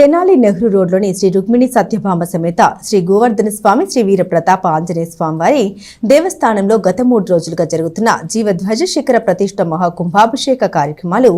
తెనాలి నెహ్రూ రోడ్లోని శ్రీ రుక్మిణి సత్యభామ సమేత శ్రీ గోవర్ధన స్వామి శ్రీ వీర ప్రతాప ఆంజనేయ స్వామి వారి దేవస్థానంలో గత మూడు రోజులుగా జరుగుతున్న జీవధ్వజ శిఖర ప్రతిష్ట మహాకుంభాభిషేక కార్యక్రమాలు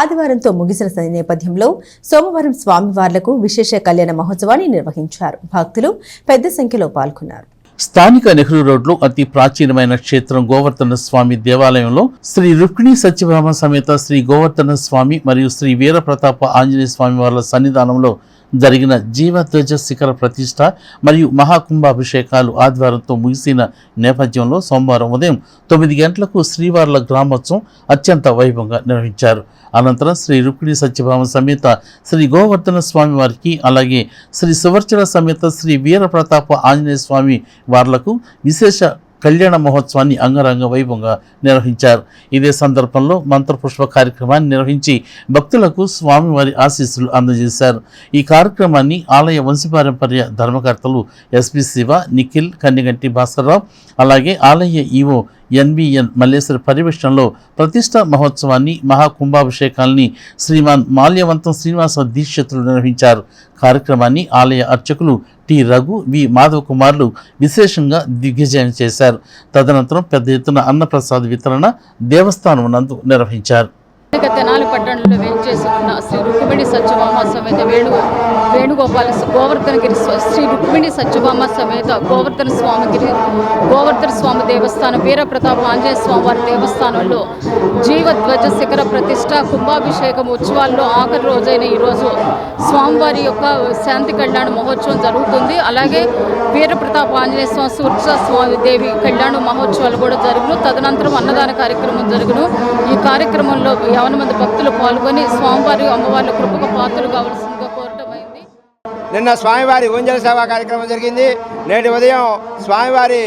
ఆదివారంతో ముగిసిన నేపథ్యంలో సోమవారం స్వామివార్లకు విశేష కళ్యాణ మహోత్సవాన్ని నిర్వహించారు. భక్తులు పెద్ద సంఖ్యలో పాల్గొన్నారు. స్థానిక నెహ్రూ రోడ్లో అతి ప్రాచీనమైన క్షేత్రం గోవర్ధన స్వామి దేవాలయంలో శ్రీ రుక్మిణి సత్యభామ సమేత శ్రీ గోవర్ధన స్వామి మరియు శ్రీ వీరప్రతాప ఆంజనేయ స్వామి వార్ల సన్నిధానంలో జరిగిన జీవధ్వజ శిఖర ప్రతిష్ట మరియు మహాకుంభాభిషేకాలు ఆదివారంతో ముగిసిన నేపథ్యంలో సోమవారం ఉదయం తొమ్మిది గంటలకు శ్రీవార్ల గ్రామోత్సవం అత్యంత వైభవంగా నిర్వహించారు. అనంతరం శ్రీ రుక్మిణి సత్యభామ సమేత శ్రీ గోవర్ధన స్వామి వారికి అలాగే శ్రీ సువర్చన సమేత శ్రీ వీరప్రతాప ఆంజనేయ స్వామి వార్లకు విశేష కళ్యాణ మహోత్సవాన్ని అంగరంగ వైభవంగా నిర్వహించారు. ఇదే సందర్భంలో మంత్రపుష్ప కార్యక్రమాన్ని నిర్వహించి భక్తులకు స్వామివారి ఆశీస్సులు అందజేశారు. ఈ కార్యక్రమాన్ని ఆలయ వంశపారంపర్య ధర్మకర్తలు ఎస్పి శివ నిఖిల్ కన్నిగంటి భాస్కర్రావు అలాగే ఆలయ ఈవో ఎన్బిఎన్ మల్లేశ్వరి పర్యవేక్షణలో ప్రతిష్ట మహోత్సవాన్ని మహాకుంభాభిషేకాల్ని శ్రీమాన్ మాల్యవంతం శ్రీనివాస దీక్షితులు నిర్వహించారు. కార్యక్రమాన్ని ఆలయ అర్చకులు టి రఘు వి మాధవ కుమార్లు విశేషంగా దిగ్విజయం చేశారు. తదనంతరం పెద్ద ఎత్తున అన్నప్రసాద్ వితరణ దేవస్థానం నందు నిర్వహించారు. అనేక తెనాలి పట్టణంలో వేంచేసి ఉన్న శ్రీ రుక్మిణి సత్యభామ సమేత వేణు వేణుగోపాల గోవర్ధనగిరి శ్రీ రుక్మిణి సత్యభామ సమేత గోవర్ధన స్వామిగిరి గోవర్ధన స్వామి దేవస్థానం వీరప్రతాప ఆంజనేయ స్వామివారి దేవస్థానంలో జీవధ్వజ శిఖర ప్రతిష్ట కుంభాభిషేకం ఉత్సవాల్లో ఆఖరి రోజైన ఈరోజు స్వామివారి యొక్క శాంతి కళ్యాణ మహోత్సవం జరుగుతుంది. అలాగే వీరప్రతాప ఆంజనేయ స్వామి సూర్చ స్వామి దేవి కళ్యాణ మహోత్సవాలు కూడా జరుగును. తదనంతరం అన్నదాన కార్యక్రమం జరుగును. ఈ కార్యక్రమంలో యావన మంది భక్తులు పాల్గొని స్వామివారి అమ్మవార్ల కృపకు పాత్రలు కావాల్సిందిగా కోరటమైంది నిన్న స్వామివారి ఊంజల సేవా కార్యక్రమం జరిగింది. నేటి ఉదయం స్వామివారి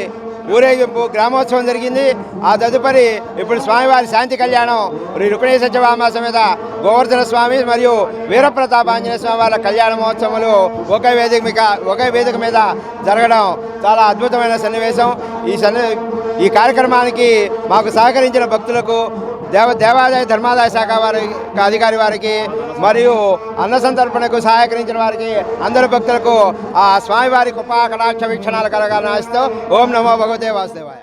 ఊరేగింపు గ్రామోత్సవం జరిగింది. ఆ తదుపరి ఇప్పుడు స్వామివారి శాంతి కళ్యాణం శ్రీ రుక్మిణీ సత్యభామ సమేత గోవర్ధన స్వామి మరియు వీరప్రతాప ఆంజనేయ స్వామి వారి కళ్యాణ మహోత్సవాలు ఒకే వేదిక మీద ఒకే వేదిక మీద జరగడం చాలా అద్భుతమైన సన్నివేశం. ఈ సన్ని ఈ కార్యక్రమానికి మాకు సహకరించిన భక్తులకు దేవ దేవాదాయ ధర్మాదాయ శాఖ వారి అధికారి వారికి మరియు అన్న సంతర్పణకు సహకరించిన వారికి అందరు భక్తులకు ఆ స్వామివారి కృపా కటాక్ష వీక్షణాలు కలగాలని ఆశిస్తూ ఓం నమో భగవతే వాసుదేవాయ.